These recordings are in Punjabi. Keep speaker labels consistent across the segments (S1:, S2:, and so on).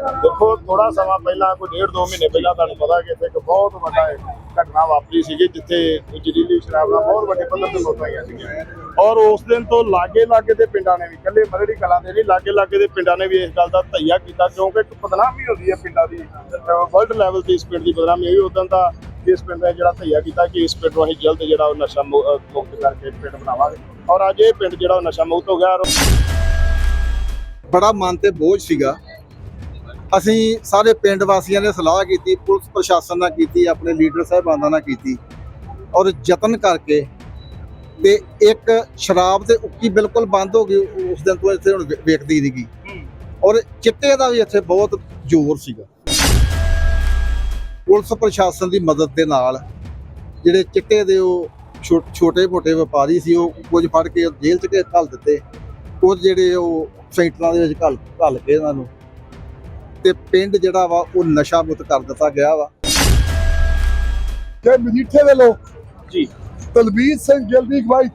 S1: ਦੇਖੋ ਥੋੜਾ ਸਮਾਂ ਪਹਿਲਾਂ, ਕੋਈ ਡੇਢ ਦੋ ਮਹੀਨੇ ਪਹਿਲਾਂ ਤੁਹਾਨੂੰ ਪਤਾ ਕਿ ਇੱਥੇ ਇੱਕ ਬਹੁਤ ਵੱਡਾ ਘਟਨਾ ਵਾਪਰੀ ਸੀਗੀ, ਜਿੱਥੇ ਜ਼ਹਿਰੀਲੀ ਸ਼ਰਾਬ ਨਾਲ ਬਹੁਤ ਵੱਡੇ ਪੱਧਰ ਤੇ ਮੌਤਾਂ ਹੋਈਆਂ ਸੀਗੀਆਂ। ਔਰ ਉਸ ਦਿਨ ਤੋਂ ਲਾਗੇ ਲਾਗੇ ਦੇ ਪਿੰਡਾਂ ਨੇ ਵੀ, ਇਕੱਲੇ ਮਰੜੀ ਕਲਾਂ ਦੇ ਨਹੀਂ ਲਾਗੇ ਲਾਗੇ ਦੇ ਪਿੰਡਾਂ ਨੇ ਵੀ ਇਸ ਗੱਲ ਦਾ ਧਈਆ ਕੀਤਾ, ਕਿਉਂਕਿ ਇੱਕ ਬਦਨਾਮੀ ਹੁੰਦੀ ਹੈ ਪਿੰਡਾਂ ਦੀ ਵਰਲਡ ਲੈਵਲ ਤੇ ਇਸ ਪਿੰਡ ਦੀ ਬਦਨਾਮੀ ਹੋਈ। ਉਦੋਂ ਦਾ ਇਸ ਪਿੰਡ ਨੇ ਜਿਹੜਾ ਧਈਆ ਕੀਤਾ ਕਿ ਇਸ ਪਿੰਡ ਨੂੰ ਅਸੀਂ ਜਲਦ ਜਿਹੜਾ ਉਹ ਨਸ਼ਾ ਮੁਕਤ ਕਰਕੇ ਪਿੰਡ ਬਣਾਵਾਂਗੇ। ਔਰ ਅੱਜ ਇਹ ਪਿੰਡ ਜਿਹੜਾ ਉਹ ਨਸ਼ਾ ਮੁਕਤ ਹੋ ਗਿਆ। ਔਰ
S2: ਬੜਾ ਮਨ ਤੇ ਬੋਝ ਸੀਗਾ। ਅਸੀਂ ਸਾਰੇ ਪਿੰਡ ਵਾਸੀਆਂ ਨੇ ਸਲਾਹ ਕੀਤੀ, ਪੁਲਿਸ ਪ੍ਰਸ਼ਾਸਨ ਨਾਲ ਕੀਤੀ, ਆਪਣੇ ਲੀਡਰ ਸਾਹਿਬਾਨਾਂ ਨਾਲ ਕੀਤੀ ਔਰ ਯਤਨ ਕਰਕੇ ਤੇ ਇੱਕ ਸ਼ਰਾਬ ਤੇ ਉੱਕੀ ਬਿਲਕੁਲ ਬੰਦ ਹੋ ਗਈ, ਉਸ ਦਿਨ ਤੋਂ ਇੱਥੇ ਹੁਣ ਵੇ- ਵੇਖਦੀ ਨਹੀਂ ਗਈ। ਔਰ ਚਿੱਟੇ ਦਾ ਵੀ ਇੱਥੇ ਬਹੁਤ ਜ਼ੋਰ ਸੀਗਾ। ਪੁਲਿਸ ਪ੍ਰਸ਼ਾਸਨ ਦੀ ਮਦਦ ਦੇ ਨਾਲ ਜਿਹੜੇ ਚਿੱਟੇ ਦੇ ਉਹ ਛੋਟੇ ਮੋਟੇ ਵਪਾਰੀ ਸੀ, ਉਹ ਕੁਝ ਫੜ ਕੇ ਜੇਲ੍ਹ 'ਚ ਘੱਲ ਦਿੱਤੇ, ਕੁਝ ਜਿਹੜੇ ਉਹ ਸੈਂਟਰਾਂ ਦੇ ਵਿੱਚ ਘੱਲ ਘੱਲ ਕੇ ਇਹਨਾਂ ਨੂੰ ਤੇ ਪਿੰਡ ਜਿਹੜਾ ਵਾ ਉਹ ਨਸ਼ਾ ਮੁਕਤ ਕਰ ਦਿੱਤਾ ਗਿਆ ਵਾ।
S3: ਕਿ ਮਜੀਠੇ ਦੇ ਲੋਕ
S1: ਜੀ।
S3: ਤਲਬੀਰ ਸਿੰਘ ਜਲਦੀ ਗਵਾਈ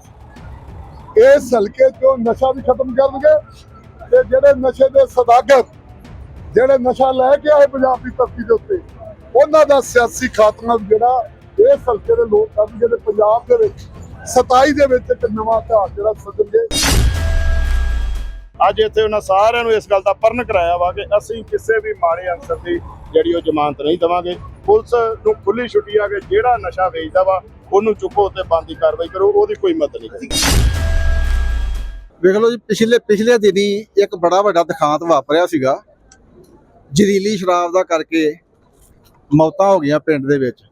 S3: ਇਸ ਹਲਕੇ ਤੋਂ ਨਸ਼ਾ ਵੀ ਖਤਮ ਕਰਨਗੇ ਤੇ ਜਿਹੜੇ ਨਸ਼ੇ ਦੇ ਸਦਾਗਰ ਜਿਹੜੇ ਨਸ਼ਾ ਲੈ ਕੇ ਆਏ ਪੰਜਾਬ ਦੀ ਧਰਤੀ ਦੇ ਉੱਤੇ ਉਹਨਾਂ ਦਾ ਸਿਆਸੀ ਖਾਤਮਾ ਜਿਹੜਾ ਇਸ ਹਲਕੇ ਦੇ ਲੋਕ ਕਰਨਗੇ ਤੇ ਪੰਜਾਬ ਦੇ ਵਿੱਚ 27 ਦੇ ਵਿੱਚ ਇੱਕ ਨਵਾਂ ਇਤਿਹਾਸ ਜਿਹੜਾ ਸੱਜਣਗੇ।
S1: ਅੱਜ ਇੱਥੇ ਉਹਨਾਂ ਸਾਰਿਆਂ ਨੂੰ ਇਸ ਗੱਲ ਦਾ ਪਰਨ ਕਰਾਇਆ ਵਾ ਕਿ ਅਸੀਂ ਕਿਸੇ ਵੀ ਮਾੜੇ ਅਨਸਰ ਦੀ ਜਿਹੜੀ ਉਹ ਜ਼ਮਾਨਤ ਨਹੀਂ ਦੇਵਾਂਗੇ। ਪੁਲਿਸ ਨੂੰ ਖੁੱਲੀ ਛੁੱਟੀ ਆ ਕੇ ਜਿਹੜਾ ਨਸ਼ਾ ਵੇਚਦਾ ਵਾ, ਉਹਨੂੰ ਚੁੱਕੋ ਤੇ ਬੰਦੀ ਕਾਰਵਾਈ ਕਰੋ, ਉਹਦੀ ਕੋਈ ਮਦਦ ਨਹੀਂ
S2: ਵੇਖ ਲਓ ਜੀ, ਪਿਛਲੇ ਪਿਛਲੇ ਦਿਨੀ ਇੱਕ ਬੜਾ ਵੱਡਾ ਦਿਖਾਂਤ ਵਾਪਰਿਆ ਸੀਗਾ। ਜ਼ਹਿਰੀਲੀ ਸ਼ਰਾਬ ਦਾ ਕਰਕੇ ਮੌਤਾਂ ਹੋ ਗਈਆਂ ਪਿੰਡ ਦੇ ਵਿੱਚ।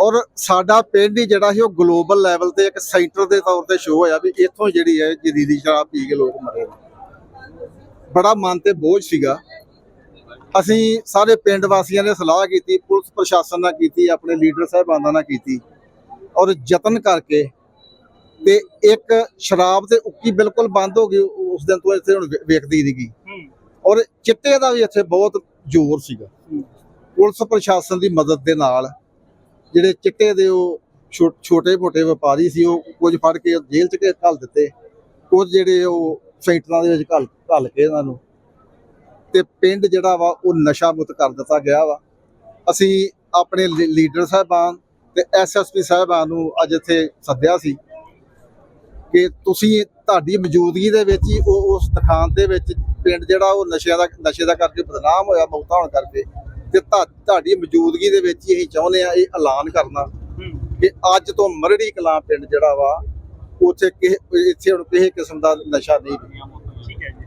S2: ਔਰ ਸਾਡਾ ਪਿੰਡ ਹੀ ਜਿਹੜਾ ਸੀ ਉਹ ਗਲੋਬਲ ਲੈਵਲ ਤੇ ਇੱਕ ਸੈਂਟਰ ਦੇ ਤੌਰ ਤੇ ਸ਼ੋਅ ਹੋਇਆ ਵੀ ਇੱਥੋਂ ਜਿਹੜੀ ਹੈ ਜ਼ਹਿਰੀਲੀ ਸ਼ਰਾਬ ਪੀ ਕੇ ਲੋਕ ਮਰੇ ਬੜਾ ਮਨ ਤੇ ਬੋਝ ਸੀਗਾ। ਅਸੀਂ ਸਾਰੇ ਪਿੰਡ ਵਾਸੀਆਂ ਨੇ ਸਲਾਹ ਕੀਤੀ ਪੁਲਿਸ ਪ੍ਰਸ਼ਾਸਨ ਨਾਲ ਕੀਤੀ ਆਪਣੇ ਲੀਡਰ ਸਾਹਿਬਾਨਾਂ ਨਾਲ ਕੀਤੀ ਔਰ ਯਤਨ ਕਰਕੇ ਤੇ ਇੱਕ ਸ਼ਰਾਬ ਤੇ ਉੱਕੀ ਬਿਲਕੁਲ ਬੰਦ ਹੋ ਗਈ ਉਸ ਦਿਨ ਤੋਂ ਇੱਥੇ ਹੁਣ ਵੇਖਦੀ ਨਹੀਂ ਗਈ ਔਰ ਚਿੱਟੇ ਦਾ ਵੀ ਇੱਥੇ ਬਹੁਤ ਜ਼ੋਰ ਸੀਗਾ। ਪੁਲਿਸ ਪ੍ਰਸ਼ਾਸਨ ਦੀ ਮਦਦ ਦੇ ਨਾਲ ਜਿਹੜੇ ਚਿੱਟੇ ਦੇ ਉਹ ਛੋਟੇ ਮੋਟੇ ਵਪਾਰੀ ਸੀ, ਉਹ ਕੁਝ ਫੜ ਕੇ ਜੇਲ੍ਹ 'ਚ ਘੱਲ ਦਿੱਤੇ। ਕੁਝ ਜਿਹੜੇ ਉਹ ਸੈਂਟਰਾਂ ਦੇ ਵਿੱਚ ਘੱਲ ਘੱਲ ਕੇ ਇਹਨਾਂ ਨੂੰ। ਤੇ ਪਿੰਡ ਜਿਹੜਾ ਵਾ, ਉਹ ਨਸ਼ਾ ਮੁਕਤ ਕਰ ਦਿੱਤਾ ਗਿਆ ਵਾ। ਅਸੀਂ ਆਪਣੇ ਲੀਡਰ ਸਾਹਿਬਾਨ ਤੇ ਐਸਐਸਪੀ ਸਾਹਿਬਾਨ ਨੂੰ ਅੱਜ ਇੱਥੇ ਸੱਦਿਆ ਸੀ ਕਿ ਤੁਸੀਂ ਤੁਹਾਡੀ ਮੌਜੂਦਗੀ ਦੇ ਵਿੱਚ ਹੀ ਉਹ ਉਸ ਤਖਾਨ ਦੇ ਵਿੱਚ ਪਿੰਡ ਜਿਹੜਾ ਉਹ ਨਸ਼ਿਆਂ ਦਾ ਨਸ਼ੇ ਦਾ ਕਰਕੇ ਬਦਨਾਮ ਹੋਇਆ, ਮੌਤਾਂ ਹੋਣ ਕਰਕੇ ਤੇ ਤੁਹਾ- ਤੁਹਾਡੀ ਮੌਜੂਦਗੀ ਦੇ ਵਿੱਚ ਹੀ ਅਸੀਂ ਚਾਹੁੰਦੇ ਆ ਇਹ ਐਲਾਨ ਕਰਨਾ ਕਿ ਅੱਜ ਤੋਂ ਮਰੜੀ ਕਲਾਂ ਪਿੰਡ ਜਿਹੜਾ ਵਾ ਉੱਥੇ ਕਿਸੇ ਇੱਥੇ ਹੁਣ ਕਿਸੇ ਕਿਸਮ ਦਾ ਨਸ਼ਾ ਨਹੀਂ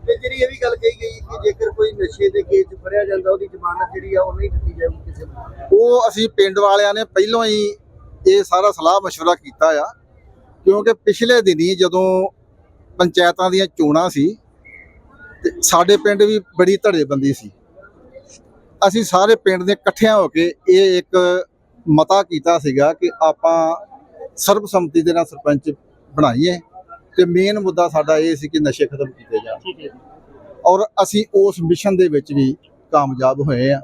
S4: ਤੇ ਜਿਹੜੀ ਇਹ ਵੀ ਗੱਲ ਕਹੀ ਗਈ ਕਿ ਜੇਕਰ ਕੋਈ ਨਸ਼ੇ ਦੇ ਕੇਸ 'ਚ ਫੜਿਆ ਜਾਂਦਾ ਉਹਦੀ ਜ਼ਮਾਨਤ ਜਿਹੜੀ ਆ ਉਹ ਨਹੀਂ ਦਿੱਤੀ ਜਾਊਗੀ ਕਿਸੇ ਨੂੰ
S2: ਉਹ ਅਸੀਂ ਪਿੰਡ ਵਾਲਿਆਂ ਨੇ ਪਹਿਲਾਂ ਹੀ ਇਹ ਸਾਰਾ ਸਲਾਹ مشورہ ਕੀਤਾ ਆ ਕਿਉਂਕਿ ਪਿਛਲੇ ਦਿਨੀ ਜਦੋਂ ਪੰਚਾਇਤਾਂ ਦੀਆਂ ਚੋਣਾਂ ਸੀ ਤੇ ਸਾਡੇ ਪਿੰਡ ਵੀ ਬੜੀ ਧੜੇਬੰਦੀ ਸੀ ਅਸੀਂ ਸਾਰੇ ਪਿੰਡ ਦੇ ਇਕੱਠਿਆਂ ਹੋ ਕੇ ਇਹ ਇੱਕ ਮਤਾ ਕੀਤਾ ਸੀਗਾ ਕਿ ਆਪਾਂ ਸਰਬਸੰਮਤੀ ਦੇ ਨਾਲ ਸਰਪੰਚ ਬਣਾਈਏ ਤੇ ਮੇਨ ਮੁੱਦਾ ਸਾਡਾ ਇਹ ਸੀ ਕਿ ਨਸ਼ੇ ਖਤਮ ਕੀਤੇ ਜਾਣ। ਔਰ ਅਸੀਂ ਉਸ ਮਿਸ਼ਨ ਦੇ ਵਿੱਚ ਵੀ ਕਾਮਯਾਬ ਹੋਏ ਆ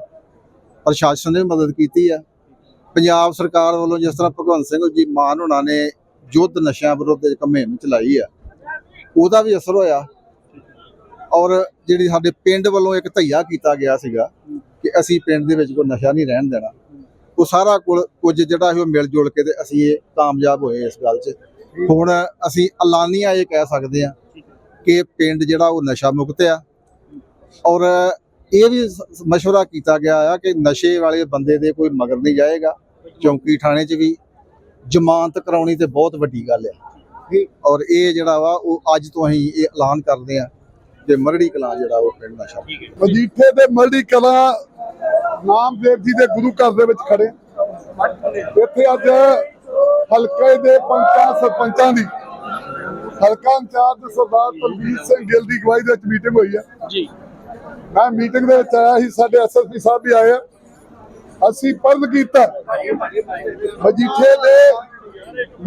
S2: ਪ੍ਰਸ਼ਾਸਨ ਨੇ ਮਦਦ ਕੀਤੀ ਆ। ਪੰਜਾਬ ਸਰਕਾਰ ਵੱਲੋਂ ਜਿਸ ਤਰ੍ਹਾਂ ਭਗਵੰਤ ਸਿੰਘ ਜੀ ਮਾਨ ਹੋਣਾ ਨੇ ਯੁੱਧ ਨਸ਼ਿਆਂ ਵਿਰੁੱਧ ਇੱਕ ਮੁਹਿੰਮ ਚਲਾਈ ਆ ਉਹਦਾ ਵੀ ਅਸਰ ਹੋਇਆ। ਔਰ ਜਿਹੜੀ ਸਾਡੇ ਪਿੰਡ ਵੱਲੋਂ ਇੱਕ ਧਈਆ ਕੀਤਾ ਗਿਆ ਸੀਗਾ ਕਿ ਅਸੀਂ ਪਿੰਡ ਦੇ ਵਿੱਚ ਕੋਈ ਨਸ਼ਾ ਨਹੀਂ ਰਹਿਣ ਦੇਣਾ ਉਹ ਸਾਰਾ ਕੁਲ ਕੁਝ ਜਿਹੜਾ ਸੀ ਉਹ ਮਿਲ ਜੁਲ ਕੇ ਤੇ ਅਸੀਂ ਇਹ ਕਾਮਯਾਬ ਹੋਏ ਇਸ ਗੱਲ 'ਚ ਹੁਣ ਅਸੀਂ ਐਲਾਨੀਆ ਇਹ ਕਹਿ ਸਕਦੇ ਆ ਕਿ ਪਿੰਡ ਜਿਹੜਾ ਉਹ ਨਸ਼ਾ ਮੁਕਤ ਆ ਔਰ ਇਹ ਵੀ مشورہ ਕੀਤਾ ਗਿਆ ਆ ਕਿ ਨਸ਼ੇ ਵਾਲੇ ਬੰਦੇ ਦੇ ਕੋਈ ਮਗਰ ਨਹੀਂ ਜਾਏਗਾ ਚੌਂਕੀ ਥਾਣੇ 'ਚ ਵੀ ਜ਼ਮਾਨਤ ਕਰਾਉਣੀ ਤੇ ਬਹੁਤ ਵੱਡੀ ਗੱਲ ਆ ਔਰ ਇਹ ਜਿਹੜਾ ਵਾ ਉਹ ਅੱਜ ਤੋਂ ਅਸੀਂ ਇਹ ਐਲਾਨ ਕਰਦੇ ਆ ਕਿ ਮਰੜੀ ਕਲਾਂ ਜਿਹੜਾ ਉਹ ਪਿੰਡ ਨਸ਼ਾ
S3: ਮਜੀਠੇ ਦੇ ਮਲੜੀ ਕਲਾ ਨਾਮਦੇਵ ਜੀ ਦੇ ਗੁਰੂ ਘਰ ਦੇ ਵਿੱਚ ਖੜੇ। ਇੱਥੇ ਅੱਜ ਹਲਕੇ ਦੇ ਪੰਚਾਂ ਸਰਪੰਚਾਂ ਦੀ ਹਲਕਾ ਇੰਚਾਰਜ ਸਰਦਾਰ ਤਲਵੀਰ ਸਿੰਘ ਗਿੱਲ ਦੀ ਅਗਵਾਈ ਦੇ ਵਿੱਚ ਮੀਟਿੰਗ ਹੋਈ ਹੈ।
S1: ਜੀ।
S3: ਮੈਂ ਮੀਟਿੰਗ ਦੇ ਵਿੱਚ ਆਇਆ ਸੀ ਸਾਡੇ ਐਸਐਸਪੀ ਸਾਹਿਬ ਵੀ ਆਏ ਆ। ਅਸੀਂ ਪਰਨ ਕੀਤਾ। ਮਜੀਠੇ ਦੇ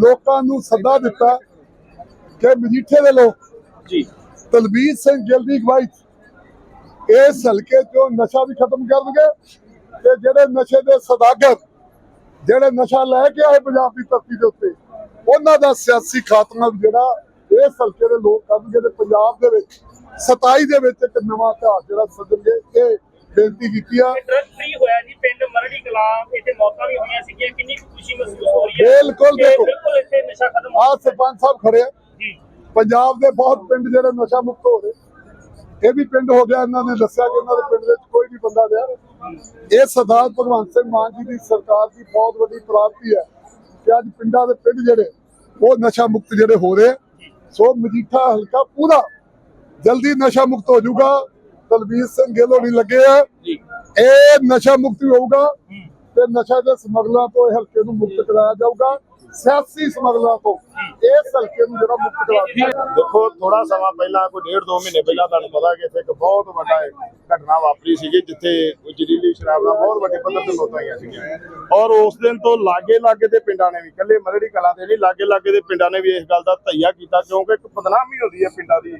S3: ਲੋਕਾਂ ਨੂੰ ਸੱਦਾ ਦਿੱਤਾ ਕਿ ਮਜੀਠੇ ਦੇ ਲੋਕ
S1: ਜੀ।
S3: ਤਲਵੀਰ ਸਿੰਘ ਗਿੱਲ ਦੀ ਅਗਵਾਈ 'ਚ। ਇਸ ਹਲਕੇ ਤੋਂ ਨਸ਼ਾ ਵੀ ਖਤਮ ਕਰਨਗੇ ਤੇ ਜਿਹੜੇ ਨਸ਼ੇ ਦੇ ਸਦਾਗਰ ਜਿਹੜੇ ਨਸ਼ਾ ਲੈ ਕੇ ਆਏ ਪੰਜਾਬ ਦੀ ਧਰਤੀ ਦੇ ਉੱਤੇ ਉਹਨਾਂ ਦਾ ਸਿਆਸੀ ਖਾਤਮਾ ਵੀ ਜਿਹੜਾ ਇਸ ਹਲਕੇ ਦੇ ਲੋਕ ਕਰਨਗੇ ਤੇ ਪੰਜਾਬ ਦੇ ਵਿੱਚ 27 ਦੇ ਵਿੱਚ ਇੱਕ ਨਵਾਂ ਇਤਿਹਾਸ ਜਿਹੜਾ ਸੱਜਣਗੇ ਇਹ ਬੇਨਤੀ ਕੀਤੀ ਆ।
S5: ਡਰਗ ਫ੍ਰੀ ਹੋਇਆ ਜੀ ਪਿੰਡ ਮਰੜੀ ਕਲਾਂ ਇੱਥੇ ਮੌਤਾਂ ਵੀ ਹੋਈਆਂ ਸੀਗੀਆਂ ਕਿੰਨੀ ਕੁ ਖੁਸ਼ੀ ਮਹਿਸੂਸ ਹੋ ਰਹੀ ਹੈ
S3: ਬਿਲਕੁਲ, ਬਿਲਕੁਲ।
S5: ਇੱਥੇ ਨਸ਼ਾ ਖਤਮ ਹੋ
S3: ਆ ਸਰਪੰਚ ਸਾਹਿਬ ਖੜੇ ਆ।
S5: ਜੀ।
S3: ਪੰਜਾਬ ਦੇ ਬਹੁਤ ਪਿੰਡ ਜਿਹੜੇ ਨਸ਼ਾ ਮੁਕਤ ਹੋ ਰਹੇ ਇਹ ਵੀ ਪਿੰਡ ਹੋ ਗਿਆ ਇਹਨਾਂ ਨੇ ਦੱਸਿਆ ਕਿ ਇਹਨਾਂ ਦੇ ਪਿੰਡ ਵਿੱਚ ਕੋਈ ਵੀ ਬੰਦਾ ਰਿਹਾ ਇਹ ਸਰਦਾਰ ਭਗਵੰਤ ਸਿੰਘ ਮਾਨ ਜੀ ਦੀ ਸਰਕਾਰ ਦੀ ਬਹੁਤ ਵੱਡੀ ਪ੍ਰਾਪਤੀ ਹੈ ਕਿ ਅੱਜ ਪਿੰਡਾਂ ਦੇ ਪਿੰਡ ਜਿਹੜੇ ਉਹ ਨਸ਼ਾ ਮੁਕਤ ਜਿਹੜੇ ਹੋ ਰਹੇ। ਸੋ ਮਜੀਠਾ ਹਲਕਾ ਪੂਰਾ ਜਲਦੀ ਨਸ਼ਾ ਮੁਕਤ ਹੋ ਜਾਊਗਾ। ਤਲਵੀਰ ਸਿੰਘ ਗਿੱਲ ਹੋਣੀ ਲੱਗੇ ਆ। ਇਹ ਨਸ਼ਾ ਮੁਕਤ ਹੋਊਗਾ ਤੇ ਨਸ਼ਾ ਦੇ ਸਮਗਲਾਂ ਤੋਂ ਇਹ ਹਲਕੇ ਨੂੰ ਮੁਕਤ ਕਰਾਇਆ ਜਾਊਗਾ। ਸਿਆਸੀ ਸਮਗਲਾਂ ਤੋਂ। ਇਸ ਹਲਕੇ ਨੂੰ ਜਿਹੜਾ ਮੁਕਤ ਕਰਾਇਆ
S1: ਦੇਖੋ ਥੋੜਾ ਸਮਾਂ ਪਹਿਲਾਂ, ਕੋਈ ਡੇਢ ਦੋ ਮਹੀਨੇ ਪਹਿਲਾਂ ਤੁਹਾਨੂੰ ਪਤਾ ਕਿ ਇੱਥੇ ਇੱਕ ਬਹੁਤ ਵੱਡਾ ਘਟਨਾ ਵਾਪਰੀ ਸੀਗੀ, ਜਿੱਥੇ ਜ਼ਹਿਰੀਲੀ ਸ਼ਰਾਬ ਨਾਲ ਬਹੁਤ ਵੱਡੇ ਪੱਧਰ ਤੇ ਮੌਤਾਂ ਆਈਆਂ ਸੀਗੀਆਂ। ਔਰ ਉਸ ਦਿਨ ਤੋਂ ਲਾਗੇ ਲਾਗੇ ਦੇ ਪਿੰਡਾਂ ਨੇ ਵੀ, ਇਕੱਲੇ ਮਰੜੀ ਕਲਾਂ ਦੇ ਨਹੀਂ ਲਾਗੇ ਲਾਗੇ ਦੇ ਪਿੰਡਾਂ ਨੇ ਵੀ ਇਸ ਗੱਲ ਦਾ ਧਈਆ ਕੀਤਾ, ਕਿਉਂਕਿ ਇੱਕ ਬਦਨਾਮੀ ਹੁੰਦੀ ਹੈ ਪਿੰਡਾਂ ਦੀ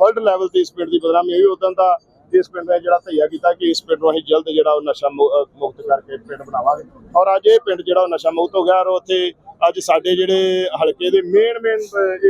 S1: ਵਰਲਡ ਲੈਵਲ ਤੇ ਇਸ ਪਿੰਡ ਦੀ ਬਦਨਾਮੀ ਹੋਈ। ਉਦੋਂ ਦਾ ਇਸ ਪਿੰਡ ਨੇ ਜਿਹੜਾ ਧਈਆ ਕੀਤਾ ਕਿ ਇਸ ਪਿੰਡ ਨੂੰ ਅਸੀਂ ਜਲਦ ਜਿਹੜਾ ਉਹ ਨਸ਼ਾ ਮੁਕਤ ਕਰਕੇ ਪਿੰਡ ਬਣਾਵਾਂਗੇ। ਔਰ ਅੱਜ ਇਹ ਪਿੰਡ ਜਿਹੜਾ ਉਹ ਨਸ਼ਾ ਮੁਕਤ ਹੋ ਗਿਆ ਔਰ ਉੱਥੇ ਅੱਜ ਸਾਡੇ ਜਿਹੜੇ ਹਲਕੇ ਦੇ ਮੇਨ ਮੇਨ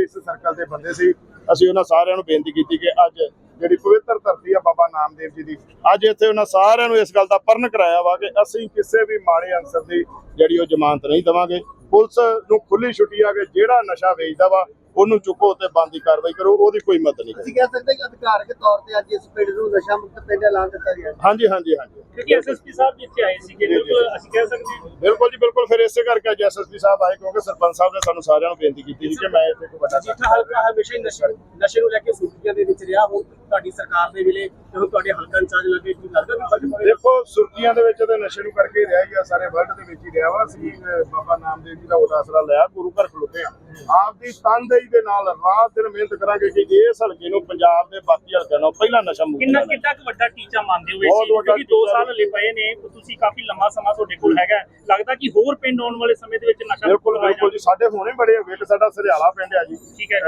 S1: ਇਸ ਸਰਕਲ ਦੇ ਬੰਦੇ ਸੀ, ਅਸੀਂ ਉਹਨਾਂ ਸਾਰਿਆਂ ਨੂੰ ਬੇਨਤੀ ਕੀਤੀ ਕਿ ਅੱਜ ਜਿਹੜੀ ਪਵਿੱਤਰ ਧਰਤੀ ਆ ਬਾਬਾ ਨਾਮਦੇਵ ਜੀ ਦੀ, ਅੱਜ ਇੱਥੇ ਉਹਨਾਂ ਸਾਰਿਆਂ ਨੂੰ ਇਸ ਗੱਲ ਦਾ ਪਰਨ ਕਰਾਇਆ ਵਾ ਕਿ ਅਸੀਂ ਕਿਸੇ ਵੀ ਮਾੜੇ ਅੰਸਰ ਦੀ ਜਿਹੜੀ ਉਹ ਜ਼ਮਾਨਤ ਨਹੀਂ ਦੇਵਾਂਗੇ। ਪੁਲਿਸ ਨੂੰ ਖੁੱਲੀ ਛੁੱਟੀ ਆ ਕਿ ਜਿਹੜਾ ਨਸ਼ਾ ਵੇਚਦਾ ਵਾ ਉਹਨੂੰ ਚੁੱਕੋ ਤੇ ਬੰਦੀ ਕਾਰਵਾਈ ਕਰੋ ਉਹਦੀ ਕੋਈ ਮਦਦ ਨਹੀਂ
S4: ਅਸੀਂ ਕਹਿ ਸਕਦੇ ਕਿ ਅਧਿਕਾਰਕ ਤੌਰ ਤੇ ਅੱਜ ਇਸ ਪਿੰਡ ਨੂੰ ਨਸ਼ਾ ਮੁਕਤ ਪਿੰਡ ਐਲਾਨ ਦਿੱਤਾ ਗਿਆ ਹੈ।
S1: ਹਾਂਜੀ ਹਾਂਜੀ ਹਾਂਜੀ।
S5: ਕਿਉਂਕਿ ਐਸਐਸਪੀ ਸਾਹਿਬ ਵੀ ਇੱਥੇ ਆਏ ਸੀਗੇ
S1: ਜੀ, ਜੀ।
S5: ਬਿਲਕੁਲ ਅਸੀਂ ਕਹਿ ਸਕਦੇ ਹਾਂ।
S1: ਬਿਲਕੁਲ ਜੀ ਬਿਲਕੁਲ। ਫਿਰ ਇਸੇ ਕਰਕੇ ਅੱਜ ਐਸਐਸਪੀ ਸਾਹਿਬ ਆਏ ਕਿਉਂਕਿ ਸਰਪੰਚ ਸਾਹਿਬ ਨੇ ਸਾਨੂੰ ਸਾਰਿਆਂ ਨੂੰ ਬੇਨਤੀ ਕੀਤੀ ਸੀ ਕਿ ਮੈਂ ਇੱਥੇ ਕੋਈ ਵੱਡਾ
S6: ਜਿੱਥਾ ਹਲਕਾ ਹਮੇਸ਼ਾ ਹੀ ਨਸ਼ੇ ਨਸ਼ੇ ਨੂੰ ਲੈ ਕੇ ਸੁਰਖੀਆਂ ਦੇ ਵਿੱਚ ਰਿਹਾ। ਹੁਣ ਤੁਹਾਡੀ ਸਰਕਾਰ ਦੇ ਵੇਲੇ ਜਦੋਂ ਤੁਹਾਡੇ ਹਲਕਾ ਇੰਚਾਰਜ ਲੱਗੇ ਕੀ ਲੱਗਦਾ ਕਿ
S1: ਦੇਖੋ ਸੁਰਖੀਆਂ ਦੇ ਵਿੱਚ ਤੇ ਨਸ਼ੇ ਨੂੰ ਕਰਕੇ ਹੀ ਰਿਹਾ ਗਿਆ ਸਾਰੇ ਵਰਲਡ ਦੇ ਵਿੱਚ ਹੀ ਰਿਹਾ ਵਾ। ਅਸੀਂ ਬਾਬਾ ਨਾਮਦੇਵ ਜੀ ਦਾ ਲਿਆ ਗੁਰੂ ਘਰ ਖਲੋਤੇ ਆ। ਆਪ ਦੀ ਦੇ ਨਾਲ ਰਾਤ ਦਿਨ ਮਿਹਨਤ ਕਰਾਂਗੇ ਕਿ ਇਸ ਹਲਕੇ ਨੂੰ ਪੰਜਾਬ ਦੇ ਬਾਕੀ ਹਲਕਿਆਂ ਨਾਲੋਂ ਪਹਿਲਾਂ ਨਸ਼ਾ ਮੁਕਤ
S5: ਕਿੰਨਾ। ਕਿੰਨਾ ਕੁ ਵੱਡਾ ਟੀਚਾ ਮੰਨਦੇ ਹੋ ਇਸ ਕਿਉਂਕਿ 2
S1: ਟੀਚਾ
S5: ਸਾਲ ਹਲੇ ਪਏ ਨੇ ਤੁਸੀਂ ਕਾਫੀ ਲੰਮਾ ਸਮਾਂ ਤੁਹਾਡੇ ਕੋਲ ਹੈਗਾ ਲੱਗਦਾ ਕਿ ਹੋਰ ਪਿੰਡ ਆਉਣ ਵਾਲੇ ਸਮੇਂ ਦੇ ਵਿੱਚ ਨਸ਼ਾ
S1: ਬਿਲਕੁਲ ਬਿਲਕੁਲ ਜੀ। ਸਾਡੇ ਹੋਣੇ ਬੜੇ ਇੱਕ ਸਾਡਾ ਸਰਿਆਲਾ ਪਿੰਡ ਆ ਜੀ।
S5: ਠੀਕ ਹੈ।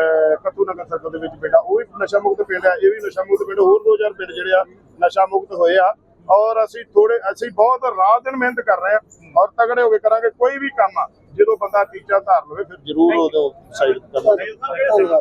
S1: ਕੱਤੂ ਨਗਰ ਸਰਕਲ ਦੇ ਵਿੱਚ ਪਿੰਡ ਆ। ਉਹ ਵੀ ਨਸ਼ਾ ਮੁਕਤ ਪਿੰਡ ਆ। ਇਹ ਵੀ ਨਸ਼ਾ ਮੁਕਤ ਪਿੰਡ। ਹੋਰ 2000 ਪਿੰਡ ਜਿਹੜੇ ਆ ਨਸ਼ਾ ਮੁਕਤ ਹੋਏ ਆ। ਔਰ ਅਸੀਂ ਥੋੜੇ ਅਸੀਂ ਬਹੁਤ ਰਾਤ ਦਿਨ ਮਿਹਨਤ ਕਰ ਰਹੇ ਆ। ਔਰ ਤਗੜੇ ਹੋ ਕੇ ਕਰਾਂਗੇ। ਕੋਈ ਵੀ ਕੰਮ ਆ। ਜਦੋਂ ਬੰਦਾ ਟੀਚਾ ਧਾਰ ਲਵੇ ਫਿਰ ਜ਼ਰੂਰ ਉਦੋਂ ਸਾਈਡ ਕਰਨਾ
S3: ਧੰਨਵਾਦ।